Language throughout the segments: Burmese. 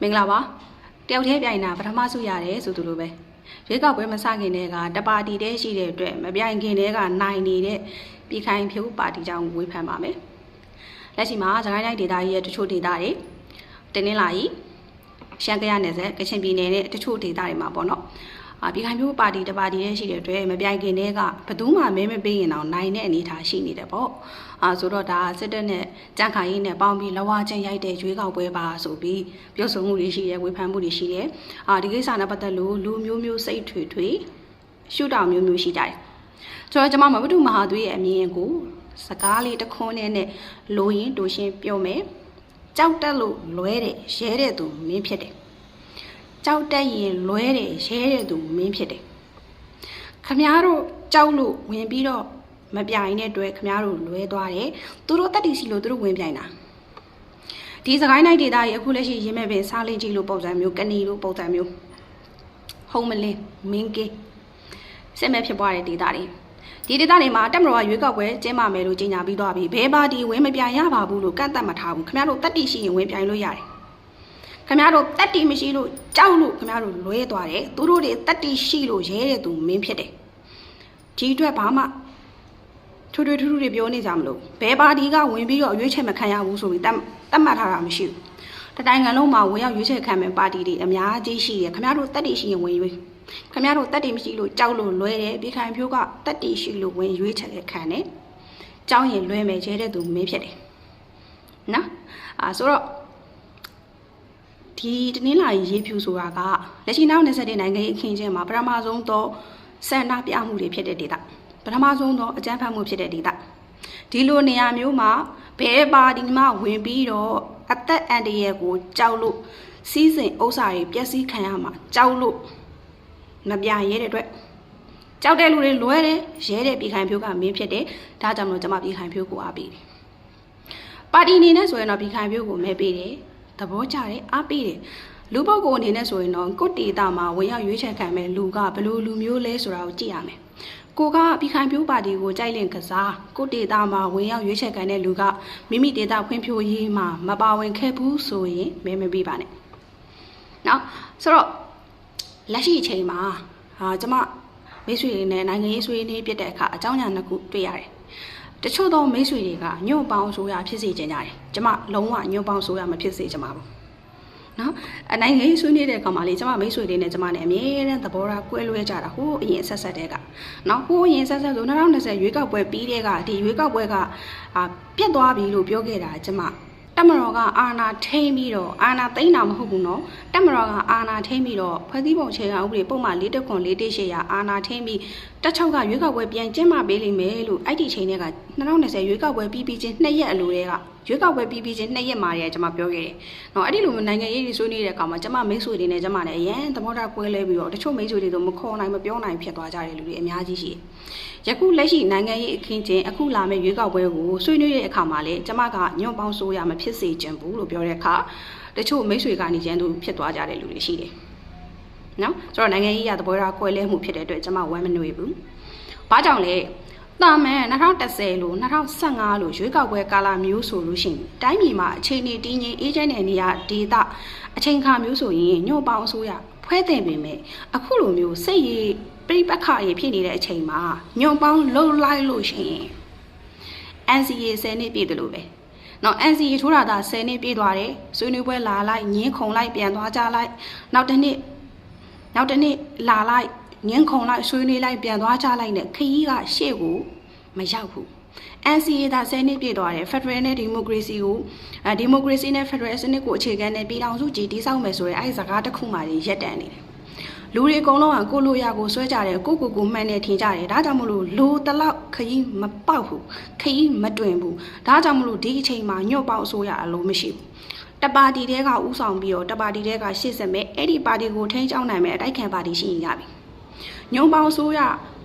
မင်္ဂလာပါတယောက်တည်းပြိုင်တာပထမဆုရတယ်ဆိုသူလိုပဲရွေးကောက်ပွဲမစခင်တည်းကတပါတီတည်းရှိတဲ့အတွက်မပြိုင်ခင်တည်းကနိုင်နေတဲ့ပြည်ခိုင်ဖြိုးပါတီကြောင့်ဝေဖန်ပါမယ်လက်ရှိမှာစကိုင်းတိုင်းဒေသကြီးရဲ့တချို့ဒေသတွေတင်းနှင်းလာကြီးရှမ်းကရနယ်စပ်ကချင်ပြည်နယ်နဲ့တချို့ဒေသတွေမှာပေါ့နော်အာ ပြည်ခိုင်ဖြိုးပါတီတပါတီတည်းရှိတဲ့အတွက်မပြိုင်ခင်တည်းကဘယ်သူမှမဲမပေးရင်တော့နိုင်တဲ့အနေအထားရှိနေတယ်ပေါ့အာဆိုတော့ဒါစစ်တပ်နဲ့ကြန့်ခိုင်ရေးနဲ့ပေါင်းပြီးလဝချင်းရိုက်တဲ့ရွေးကောက်ပွဲပါဆိုပြီးပြောဆိုမှုတွေရှိတယ်ဝေဖန်မှုတွေရှိတယ်အာဒီကိစ္စနဲ့ပတ်သက်လို့လူမျိုးမျိုးစိတ်ထွေထွေရှုထောင့်မျိုးမျိုးရှိကြတယ်ဆိုတော့ကျွန်မမဘဒုမဟာသွေးရဲ့အမြင်ကိုစကားလေးတစ်ခွန်းနဲ့နဲ့လိုရင်းတူရှင်းပြောမယ်ကြောက်တက်လို့လွဲတဲ့ရဲတဲ့သူမင်းဖြစ်တယ် ကြောက်တက်ရင်လွဲတဲ့ရဲတဲ့သူမင်းဖြစ်တယ်ခမားတို့ကြောက်လို့ဝင်ပြီးတော့မပြိုင်တဲ့အတွက်ခမားတို့လွဲသွားတယ်သူတို့တက်တီစီလို့သူတို့ဝင်ပြိုင်တာဒီစကိုင်းနိုင်ဒေတာကြီးအခုလက်ရှိရင်းမဲ့ပင်စားလင်းကြီးလို့ပုံစံမျိုးကနေလို့ပုံစံမျိုးဟုံးမလင်းမင်းကေးစစ်မဲ့ဖြစ်ပွားတဲ့ဒေတာတွေဒီဒေတာတွေမှာတက်မတော်ကရွေးကောက်ပွဲကျင်းပမယ်လို့ကြေညာပြီးသွားပြီဘဲပါတီဝင်မပြိုင်ရပါဘူးလို့ကန့်သက်မထားဘူးခမားတို့တက်တီရှိရင်ဝင်ပြိုင်လို့ရတယ် ခင်ဗျားတို့တက်တီမရှိလို့ကြောက်လို့ခင်ဗျားတို့လွဲသွားတယ်သူတို့တွေတက်တီရှိလို့ရဲတဲ့သူမင်းဖြစ်တယ်ဒီအတွက်ဘာမှထွေထွေထူးထူးတွေပြောနေကြမလို့ဘယ်ပါတီကဝင်ပြီးတော့ရွေးချယ်မခံရဘူးဆိုပြီးတတ်တတ်မှတ်ထားတာမရှိဘူးတတိုင်းငံလုံးမှာဝင်ရောက်ရွေးချယ်ခံမဲ့ပါတီတွေအများကြီးရှိတယ်ခင်ဗျားတို့တက်တီရှိရင်ဝင်ရွေးခင်ဗျားတို့တက်တီမရှိလို့ကြောက်လို့လွဲတယ်ပြည်ခိုင်ဖြိုးကတက်တီရှိလို့ဝင်ရွေးချယ်ခံတယ်ကြောင်းရင်လွဲမယ်ကျဲတဲ့သူမင်းဖြစ်တယ်နော်အာဆိုတော့ ဒီတနင်္လာရီရေးဖြူဆိုတာကလက်ရှိနောက်27နိုင်ငံရေးအခင်းကျင်းမှာပထမဆုံးသောဆန္ဒပြမှုတွေဖြစ်တဲ့ဒေသပထမဆုံးသောအကြမ်းဖက်မှုဖြစ်တဲ့ဒေသဒီလိုနေရာမျိုးမှာဘဲပါဒီမှဝင်ပြီးတော့အသက်အန္တရာယ်ကိုကြောက်လို့စီးစိမ်ဥစ္စာတွေပျက်စီးခံရမှာကြောက်လို့မပြရဲတဲ့အတွက်ကြောက်တဲ့လူတွေလွဲတယ်ရဲတဲ့ပြည်ခိုင်ဖြိုးကမင်းဖြစ်တယ်ဒါကြောင့်မလို့ကျွန်မပြည်ခိုင်ဖြိုးကိုအားပေးတယ်ပါတီအနေနဲ့ဆိုရင်တော့ပြည်ခိုင်ဖြိုးကိုမဲပေးတယ် သဘောကျတယ်အားပေးတယ်လူပုဂ္ဂိုလ်အနေနဲ့ဆိုရင်တော့ကိုတေတာမှာဝင်ရောက်ရွေးချယ်ခံမဲ့လူကဘယ်လိုလူမျိုးလဲဆိုတာကိုကြည့်ရမယ်ကိုကပြည်ခိုင်ဖြိုးပါတီကိုကြိုက်လင့်ကစားကိုတေတာမှာဝင်ရောက်ရွေးချယ်ခံတဲ့လူကမိမိဒေတာဖွံ့ဖြိုးရေးမှာမပါဝင်ခဲ့ဘူးဆိုရင်မဲမပေးပါနဲ့နော်ဆိုတော့လက်ရှိအချိန်မှာဟာကျမမိတ်ဆွေတွေနဲ့နိုင်ငံရေးဆွေးနွေးပြတဲ့အခါအကြောင်းညာနှစ်ခုတွေ့ရတယ် တချို့သောမိတ်ဆွေတွေကညွန့်ပေါင်းဆိုရဖြစ်စေချင်ကြတယ်ကျမလုံးဝညွန့်ပေါင်းဆိုရမဖြစ်စေချင်ပါဘူးနော်အနိုင်ရေးဆွေးနွေးတဲ့အခါမှာလေကျမမိတ်ဆွေတွေနဲ့ကျမနဲ့အမြဲတမ်းသဘောထားကွဲလွဲကြတာဟိုးအရင်ဆက်ဆက်တဲ့ကနော်ဟိုးအရင်ဆက်ဆက်ဆို2020ရွေးကောက်ပွဲပြီးတဲ့ကဒီရွေးကောက်ပွဲကအာပြတ်သွားပြီလို့ပြောခဲ့တာကျမ တက်မတော်ကအာနာထိမ့်ပြီးတော့အာနာသိမ့်တာမဟုတ်ဘူးနော်တက်မတော်ကအာနာထိမ့်ပြီးတော့ဖွဲ့စည်းပုံခြေခံဥပဒေပုံမှန်၄တက်ခွန်၄တက်ရှေ့ရအာနာထိမ့်ပြီးတက်ချောက်ကရွေးကောက်ပွဲပြန်ကျင်းပပေးလိမ့်မယ်လို့အဲ့ဒီချိန်တွေက2020ရွေးကောက်ပွဲပြီးပြီးချင်းနှစ်ရက်အလိုတည်းက ရွေးကောက်ပွဲပြီးပြီးချင်းနှစ်ရက်မှာတည်းကကျွန်မပြောခဲ့တယ်။နော်အဲ့ဒီလိုမျိုးနိုင်ငံရေးတွေဆွေးနွေးတဲ့အခါမှာကျွန်မမိတ်ဆွေတွေနဲ့ကျွန်မနဲ့အရန်သဘောထားကွဲလဲပြီးတော့တချို့မိတ်ဆွေတွေတော့မခေါ်နိုင်မပြောနိုင်ဖြစ်သွားကြတယ်လူတွေအများကြီးရှိတယ်။ယခုလက်ရှိနိုင်ငံရေးအခင်းချင်းအခုလာမယ့်ရွေးကောက်ပွဲကိုဆွေးနွေးတဲ့အခါမှာလေကျွန်မကညွန့်ပေါင်းဆိုးရမဖြစ်စေချင်ဘူးလို့ပြောတဲ့အခါတချို့မိတ်ဆွေကနေကျန်းသူဖြစ်သွားကြတဲ့လူတွေရှိတယ်။နော်ဆိုတော့နိုင်ငံရေးရသဘောထားကွဲလဲမှုဖြစ်တဲ့အတွက်ကျွန်မဝမ်းမနွေဘူး။ဘာကြောင့်လဲ တာမန်2010လို့2015လို့ရွေးကောက်ပွဲကာလမျိုးဆိုလို့ရှိရင်တိုင်းပြည်မှာအခြေအနေတည်ငြိမ်အေးချမ်းတဲ့နေရာဒေသအချိန်ခါမျိုးဆိုရင်ညှို့ပေါင်းအစိုးရဖွဲ့တင်ပေမဲ့အခုလိုမျိုးစိတ်ရည်ပြိပက္ခရဖြစ်နေတဲ့အချိန်မှာညှို့ပေါင်းလှုပ်လိုက်လို့ရှိရင် NCA 10နှစ်ပြည့်တယ်လို့ပဲနော် NCA ထိုးတာဒါ10နှစ်ပြည့်သွားတယ်ဆွေးနွေးပွဲလာလိုက်ညင်းခုံလိုက်ပြန်သွားကြလိုက်နောက်တစ်နှစ်နောက်တစ်နှစ်လာလိုက် ငင်းခုံလိုက်ဆွေးနွေးလိုက်ပြန်သွားကြလိုက်နဲ့ခရီးကရှေ့ကိုမရောက်ဘူး NCA ဒါ10နှစ်ပြည့်သွားတယ် Federal နဲ့ Democracy ကိုအဲ Democracy နဲ့ Federal စနစ်ကိုအခြေခံတဲ့ပြည်ထောင်စုကြည်တည်ဆောက်မယ်ဆိုရင်အဲဒီစကားတစ်ခုမှရက်တန်နေတယ်လူတွေအကုန်လုံးကကိုလိုရကိုဆွဲကြတယ်ကိုကိုကိုမှန်တယ်ထင်ကြတယ်ဒါကြောင့်မလို့လူတလောက်ခရီးမပေါက်ဘူးခရီးမတွင်ဘူးဒါကြောင့်မလို့ဒီအချိန်မှာညွတ်ပေါက်ဆိုရအလုံးမရှိဘူးတပါတီတဲကဥဆောင်ပြီးတော့တပါတီတဲကရှေ့ဆက်မဲ့အဲ့ဒီပါတီကိုထိန်းချောင်းနိုင်မဲ့အတိုက်ခံပါတီရှိရင်ရပြီ ညုံပေါင်းဆိုရ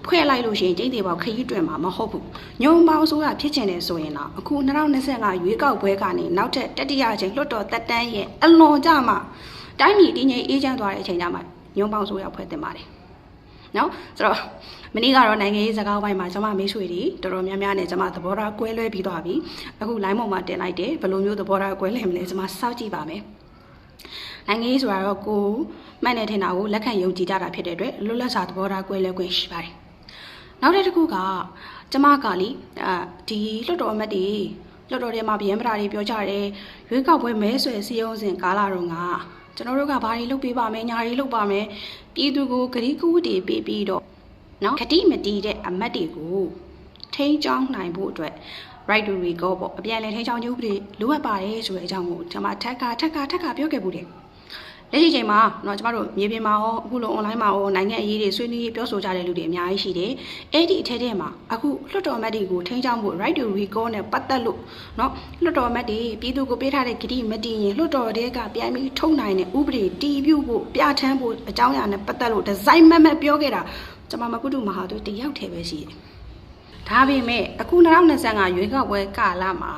ဖွဲ့လိုက်လို့ရှိရင်ကျိတ်တေပေါခရီးတွင်မှာမဟုတ်ဘူးညုံပေါင်းဆိုရဖြစ်ချင်တယ်ဆိုရင်တော့အခု2025ရွေးကောက်ပွဲကနေနောက်ထပ်တတိယအချိန်လွတ်တော်တက်တန်းရဲ့အလွန်ကြမှာတိုင်းပြည်တည်ငြိမ်အေးချမ်းသွားတဲ့အချိန်ကြမှာညုံပေါင်းဆိုရဖွဲ့တင်ပါတယ်နော်ဆိုတော့မနေ့ကတော့နိုင်ငံရေးစကားဝိုင်းမှာကျွန်မမေးဆွေတွေတော်တော်များများနဲ့ကျွန်မသဘောထားကွဲလွဲပြီးသွားပြီအခု line ပေါ်မှာတင်လိုက်တယ်ဘယ်လိုမျိုးသဘောထားကွဲလဲမလဲကျွန်မစောင့်ကြည့်ပါမယ် နိုင်ငံရေးဆိုတာတော့ကိုယ်မှန်တယ်ထင်တာကိုလက်ခံယုံကြည်ကြတာဖြစ်တဲ့အတွက်လွတ်လပ်စွာသဘောထားကွဲလဲခွင့်ရှိပါတယ်နောက်တစ်ခုကကျမကလေအာဒီလွတ်တော်အမတ်တွေလွတ်တော်ထဲမှာဗျံပရာတွေပြောကြတယ်ရွေးကောက်ပွဲမဲဆွယ်စည်းရုံးစဉ်ကာလတုန်းကကျွန်တော်တို့ကဘာတွေလုပ်ပေးပါမယ်ညာတွေလုပ်ပါမယ်ပြည်သူကိုဂရီးကူးတွေပေးပြီးတော့နော်ခတိမတီးတဲ့အမတ်တွေကိုထိန်းချောင်းနိုင်ဖို့အတွက် right to recall ပေါ့အပြန်အလှန်ထိန်းချောင်းခြင်းဥပဒေလိုအပ်ပါတယ်ဆိုတဲ့အကြောင်းကိုကျွန်မထက်ကထက်ကထက်ကပြောခဲ့ဘူးတယ် လက်ရှိချိန်မှာเนาะကျမတို့မြေပြင်မှာရောအခုလို online မှာရောနိုင်ငံအရေးတွေဆွေးနွေးပြောဆိုကြတဲ့လူတွေအများကြီးရှိတယ်။အဲ့ဒီအထက်ထဲမှာအခုလွှတ်တော်အမတ်တွေကိုထိန်းချောင်းဖို့ right to recall နဲ့ပတ်သက်လို့เนาะလွှတ်တော်အမတ်တွေပြည်သူကိုပေးထားတဲ့ဂတိမတည်ရင်လွှတ်တော်တွေကပြန်ပြီးထုံနိုင်တဲ့ဥပဒေတည်ပြုဖို့ပြဋ္ဌာန်းဖို့အကြောင်းအရာနဲ့ပတ်သက်လို့ဒီဇိုင်းမတ်မတ်ပြောခဲ့တာကျွန်မမကုတုမဟာတို့တယောက်တည်းပဲရှိတယ်။ ဒါပေမဲ့အခု2025ရွေးကောက်ပွဲကာလမှာ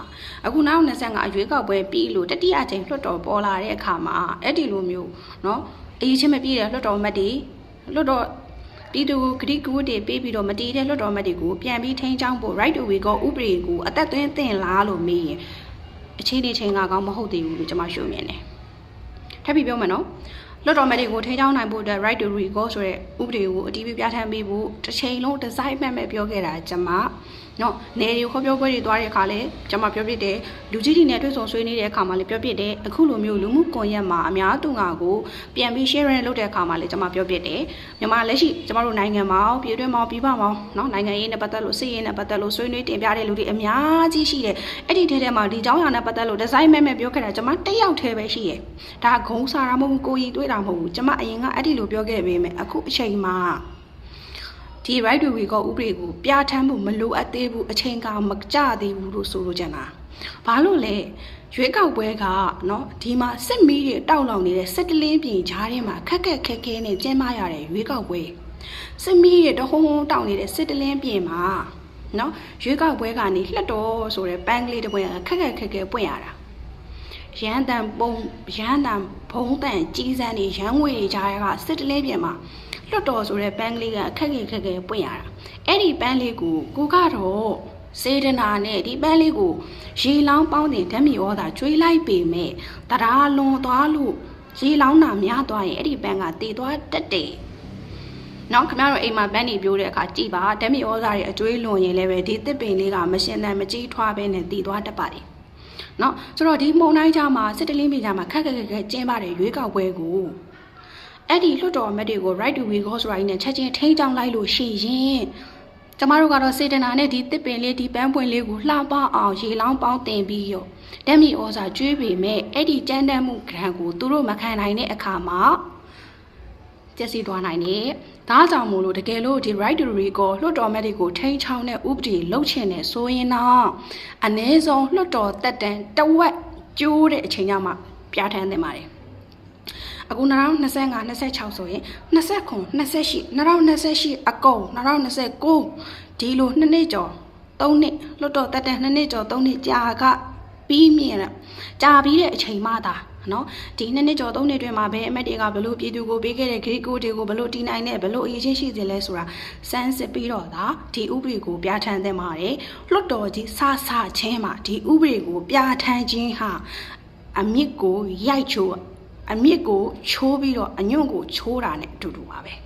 အခု2025ရွေးကောက်ပွဲပြီးလို့တတိယကြိမ်လွှတ်တော်ပေါ်လာတဲ့အခါမှာအဲ့ဒီလိုမျိုးเนาะအရေးချင်းမပြည့်တဲ့လွှတ်တော်မတ်တွေလွှတ်တော်ပြည်သူဂရိကူတွေပေးပြီးတော့မတည်တဲ့လွှတ်တော်မတ်တွေကိုပြန်ပြီးထိန်းချောင်းဖို့ right to way ကိုဥပဒေကိုအသက်သွင်းသင့်လားလို့မေးရင်အခြေအနေချိန်ကကောင်းမဟုတ်သေးဘူးလို့ကျွန်မရှုမြင်တယ်ထပ်ပြီးပြောမယ်နော် လွတ်တော်မဲ့တွေကိုထိန်းချောင်းနိုင်ဖို့အတွက် right to recall ဆိုတဲ့ဥပဒေကိုအတည်ပြုပြဋ္ဌာန်းပေးဖို့တစ်ချိန်လုံးဒီဇိုင်းမှတ်မဲ့ပြောခဲ့တာကျွန်မနော်နေရီခေါ်ပြောပွဲတွေသွားတဲ့အခါလဲကျွန်မပြောပြတယ်လူကြီးတွေနဲ့တွေ့ဆုံဆွေးနွေးတဲ့အခါမှာလည်းပြောပြတယ်အခုလိုမျိုးလူမှုကွန်ရက်မှာအများသူငါကိုပြန်ပြီး share လုပ်တဲ့အခါမှာလည်းကျွန်မပြောပြတယ်မြန်မာလက်ရှိကျွန်မတို့နိုင်ငံမှာပြည်တွင်းမှာပြည်ပမှာနော်နိုင်ငံရေးနဲ့ပတ်သက်လို့စစ်ရေးနဲ့ပတ်သက်လို့ဆွေးနွေးတင်ပြတဲ့လူတွေအများကြီးရှိတယ်အဲ့ဒီထဲထဲမှာဒီเจ้าရနဲ့ပတ်သက်လို့ဒီဇိုင်းမဲ့မဲ့ပြောခဲ့တာကျွန်မတစ်ယောက်တည်းပဲရှိတယ်ဒါဂုံစာတာမဟုတ်ဘူးကိုကြီးတွေ့တာ မဟုတ်ဘူးကျွန်မအရင်ကအဲ့ဒီလိုပြောခဲ့ပေမဲ့အခုအချိန်မှာဒီ right to recall ဥပဒေကိုပြဋ္ဌာန်းဖို့မလိုအပ်သေးဘူးအချိန်ကမကြသေးဘူးလို့ဆိုလိုချင်တာဘာလို့လဲရွေးကောက်ပွဲကเนาะဒီမှာစစ်မီးတွေတောက်လောင်နေတဲ့စစ်တလင်းပြင်ကြားထဲမှာခက်ခက်ခဲခဲနဲ့ကျင်းပရတဲ့ရွေးကောက်ပွဲစစ်မီးတွေတဟုံးဟုံးတောက်နေတဲ့စစ်တလင်းပြင်မှာเนาะရွေးကောက်ပွဲကနေလှက်တော်ဆိုတဲ့ပန်းကလေးတစ်ပွဲခက်ခက်ခဲခဲပွင့်ရတာ ရန်တန်ပုံရန်တန်ဘုံတန်ကြီးစန်းတွေရန်ငွေတွေကြားကစစ်တလင်းပြင်မှာလွတ်တော်ဆိုတဲ့ပန်းကလေးကအခက်ခဲခက်ခဲပွင့်ရတာအဲ့ဒီပန်းလေးကိုကိုကတော့စေတနာနဲ့ဒီပန်းလေးကိုရေလောင်းပေါင်းတင်ဓာတ်မြေဩသာကျွေးလိုက်ပေမဲ့တရားလွန်သွားလို့ရေလောင်းတာများသွားရင်အဲ့ဒီပန်းကတည်သွားတက်တယ်နော်ခင်ဗျားတို့အိမ်မှာပန်းနေပြိုးတဲ့အခါကြည်ပါဓာတ်မြေဩဇာတွေအကျွေးလွန်ရင်လည်းပဲဒီတစ်ပင်လေးကမရှင်တန်မကြီးထွားပဲနဲ့တည်သွားတတ်ပါတယ် နော်ဆိုတော့ဒီမုံတိုင်းကြမှာစစ်တလင်းပြည်ကြမှာခက်ခက်ခက်ခက်ကျင်းပါတယ်ရွေးကောက်ပွဲကိုအဲ့ဒီလွှတ်တော်အမတ်တွေကို right to we go ဆိုတာကြီးနဲ့ချက်ချင်းထိန်းချောင်းလိုက်လို့ရှိရင်ကျမတို့ကတော့စေတနာနဲ့ဒီတစ်ပင်လေးဒီပန်းပွင့်လေးကိုလှပအောင်ရေလောင်းပေါင်းတင်ပြီးရောဓာတ်မြေဩဇာကျွေးပေမဲ့အဲ့ဒီကြမ်းတမ်းမှုခံကိုသူတို့မခံနိုင်တဲ့အခါမှာ ကျက်စီသွားနိုင်တယ်။ဒါကြောင့်မို့လို့တကယ်လို့ဒီ right to recall လွှတ်တော်မဲ့တွေကိုထိန်းချောင်းတဲ့ဥပဒေလှုပ်ချင်တယ်ဆိုရင်တော့အ ਨੇ ဆုံးလွှတ်တော်တက်တန်တဝက်ကျိုးတဲ့အချိန်ကျမှပြဋ္ဌာန်းသင့်ပါတယ်။အခု2025 26ဆိုရင်29 28 2028အကုန်2029ဒီလိုနှစ်နှစ်ကျော်3နှစ်လွတ်တော်တက်တဲ့2နှစ်ကျော်3နှစ်ကြာကပြီးမြင်ရကြာပြီးတဲ့အချိန်မှသာ နော်ဒီနှစ်နှစ်ကျော်သုံးနှစ်တွင်မှာပဲအမတ်တွေကဘလို့ပြည်သူကိုပေးခဲ့တဲ့ဂရိကိုတွေကိုဘလို့တီးနိုင်နဲ့ဘလို့အရေးချင်းရှိစေလဲဆိုတာစမ်းစစ်ပြီးတော့ဒါဒီဥပဒေကိုပြဋ္ဌာန်းသင့်ပါတယ်လွတ်တော်ကြီးစဆချင်းမှာဒီဥပဒေကိုပြဋ္ဌာန်းခြင်းဟာအမြင့်ကိုရိုက်ချိုးအမြင့်ကိုချိုးပြီးတော့အညွန့်ကိုချိုးတာနဲ့အတူတူပါပဲ။